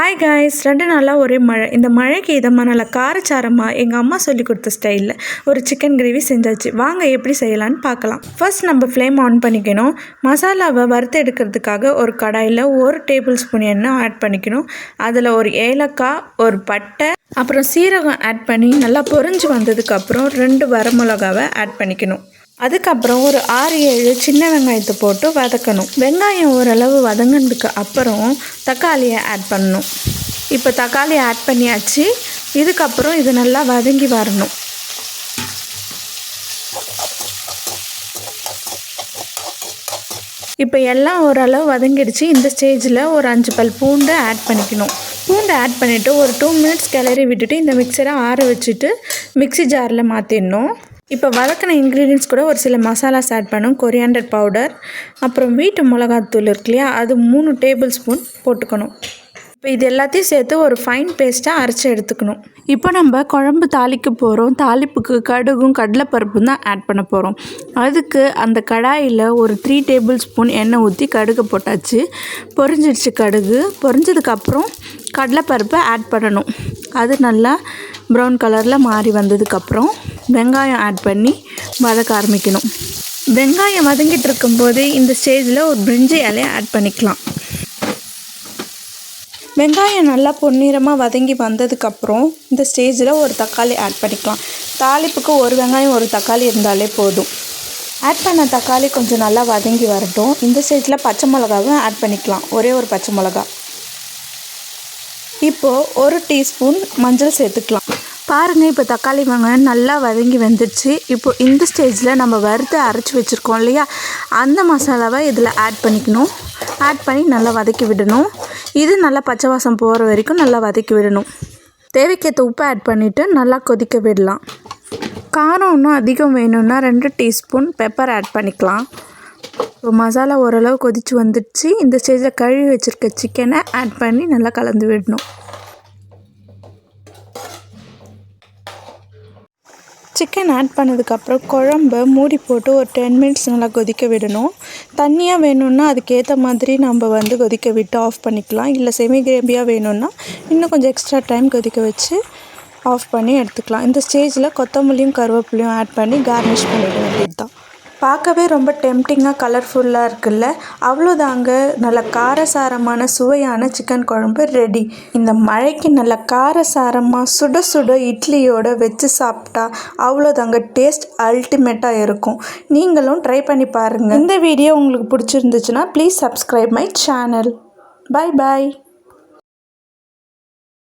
Hi guys ரெண்டு நாளாக ஒரே மழை. இந்த மழைக்கு இதமாக நல்லா காரச்சாரமாக எங்கள் அம்மா சொல்லி கொடுத்த ஸ்டைலில் ஒரு சிக்கன் கிரேவி செஞ்சாச்சு. வாங்க எப்படி செய்யலான்னு பார்க்கலாம். ஃபர்ஸ்ட் நம்ம ஃப்ளேம் ஆன் பண்ணிக்கணும். மசாலாவை வறுத்து எடுக்கிறதுக்காக ஒரு கடாயில் ஒரு டேபிள் ஸ்பூன் எண்ணெய் ஆட் பண்ணிக்கணும். அதில் ஒரு ஏலக்காய் ஒரு பட்டை அப்புறம் சீரகம் ஆட் பண்ணி நல்லா பொரிஞ்சு வந்ததுக்கப்புறம் ரெண்டு வரமிளகாவை ஆட் பண்ணிக்கணும். அதுக்கப்புறம் ஒரு ஆறு ஏழு சின்ன வெங்காயத்தை போட்டு வதக்கணும். வெங்காயம் ஓரளவு வதங்கினதுக்கு அப்புறம் தக்காளியை ஆட் பண்ணணும். இப்போ தக்காளியை ஆட் பண்ணியாச்சு. இதுக்கப்புறம் இது நல்லா வதங்கி வரணும். இப்போ எல்லாம் ஓரளவு வதங்கிடுச்சு. இந்த ஸ்டேஜில் ஒரு அஞ்சு பல் பூண்டை ஆட் பண்ணிக்கணும். பூண்டை ஆட் பண்ணிவிட்டு ஒரு டூ மினிட்ஸ் கிளறி விட்டுட்டு இந்த மிக்சரை ஆற வச்சுட்டு மிக்சி ஜாரில் மாற்றிடணும் இப்போ வதக்கின இன்க்ரீடியன்ஸ் கூட ஒரு சில மசாலாஸ் ஆட் பண்ணும். கொரியாண்டர் பவுடர் அப்புறம் வீட்டு மிளகாத்தூள் இருக்கு இல்லையா அது மூணு டேபிள் ஸ்பூன் போட்டுக்கணும். இப்போ இது எல்லாத்தையும் சேர்த்து ஒரு ஃபைன் பேஸ்ட்டாக அரைச்சி எடுத்துக்கணும். இப்போ நம்ம குழம்பு தாளிக்க போகிறோம் தாளிப்புக்கு கடுகும் கடலைப்பருப்பும் தான் ஆட் பண்ண போகிறோம் அதுக்கு அந்த கடாயில் ஒரு த்ரீ டேபிள் ஸ்பூன் எண்ணெய் ஊற்றி கடுகு போட்டாச்சு. பொரிஞ்சிடுச்சு கடுகு. பொரிஞ்சதுக்கப்புறம் கடலைப்பருப்பை ஆட் பண்ணணும். அது நல்லா ப்ரௌன் கலரில் மாறி வந்ததுக்கப்புறம் வெங்காயம் ஆட் பண்ணி வதக்க ஆரம்பிக்கணும். வெங்காயம் வதங்கிட்டு இருக்கும்போது இந்த ஸ்டேஜில் ஒரு பிரிஞ்சி இலையை ஆட் பண்ணிக்கலாம். வெங்காயம் நல்லா பொன்னிறமாக வதங்கி வந்ததுக்கப்புறம் இந்த ஸ்டேஜில் ஒரு தக்காளி ஆட் பண்ணிக்கலாம். தாளிப்புக்கு ஒரு வெங்காயம் ஒரு தக்காளி இருந்தாலே போதும். ஆட் பண்ண தக்காளி கொஞ்சம் நல்லா வதங்கி வரட்டும். இந்த ஸ்டேஜில் பச்சை மிளகாவும் ஆட் பண்ணிக்கலாம். ஒரே ஒரு பச்சை மிளகா. இப்போது ஒரு டீஸ்பூன் மஞ்சள் சேர்த்துக்கலாம். பாருங்கள் இப்போ தக்காளி வெங்காயம் நல்லா வதங்கி வந்துடுச்சு இப்போ இந்த ஸ்டேஜில் நம்ம வறுத்து அரைச்சி வச்சுருக்கோம் இல்லையா? அந்த மசாலாவை இதில் ஆட் பண்ணிக்கணும். ஆட் பண்ணி நல்லா வதக்கி விடணும். இது நல்லா பச்சை வாசம் போகிற வரைக்கும் நல்லா வதக்கி விடணும். தேவைக்கேற்ற உப்பு ஆட் பண்ணிவிட்டு நல்லா கொதிக்க விடலாம். காரம் இன்னும் அதிகம் வேணும்னா ரெண்டு டீஸ்பூன் பெப்பர் ஆட் பண்ணிக்கலாம். இப்போ மசாலா ஓரளவு கொதித்து வந்துடுச்சு இந்த ஸ்டேஜில் கழுவி வச்சுருக்க சிக்கனை ஆட் பண்ணி நல்லா கலந்து விடணும். சிக்கன் ஆட் பண்ணதுக்கப்புறம் குழம்ப மூடி போட்டு ஒரு டென் மினிட்ஸ் நல்லா கொதிக்க விடணும். தண்ணியாக வேணும்னா அதுக்கேற்ற மாதிரி நம்ம வந்து கொதிக்க விட்டு ஆஃப் பண்ணிக்கலாம். இல்லை செமி கிரேவியாக வேணும்னா இன்னும் கொஞ்சம் எக்ஸ்ட்ரா டைம் கொதிக்க வச்சு ஆஃப் பண்ணி எடுத்துக்கலாம். இந்த ஸ்டேஜில் கொத்தமல்லியும் கருவேப்பிலையும் ஆட் பண்ணி கார்னிஷ் பண்ணிட வேண்டியது தான் பார்க்கவே ரொம்ப டெம்டிங்காக கலர்ஃபுல்லாக இருக்குல்ல? அவ்வளோதாங்க. நல்ல காரசாரமான சுவையான சிக்கன் குழம்பு ரெடி இந்த மழைக்கு நல்ல காரசாரமாக சுட சுட இட்லியோடு வச்சு சாப்பிட்டா அவ்வளோதாங்க டேஸ்ட் அல்டிமேட்டாக இருக்கும். நீங்களும் ட்ரை பண்ணி பாருங்கள் இந்த வீடியோ உங்களுக்கு பிடிச்சிருந்துச்சுன்னா please subscribe my channel bye bye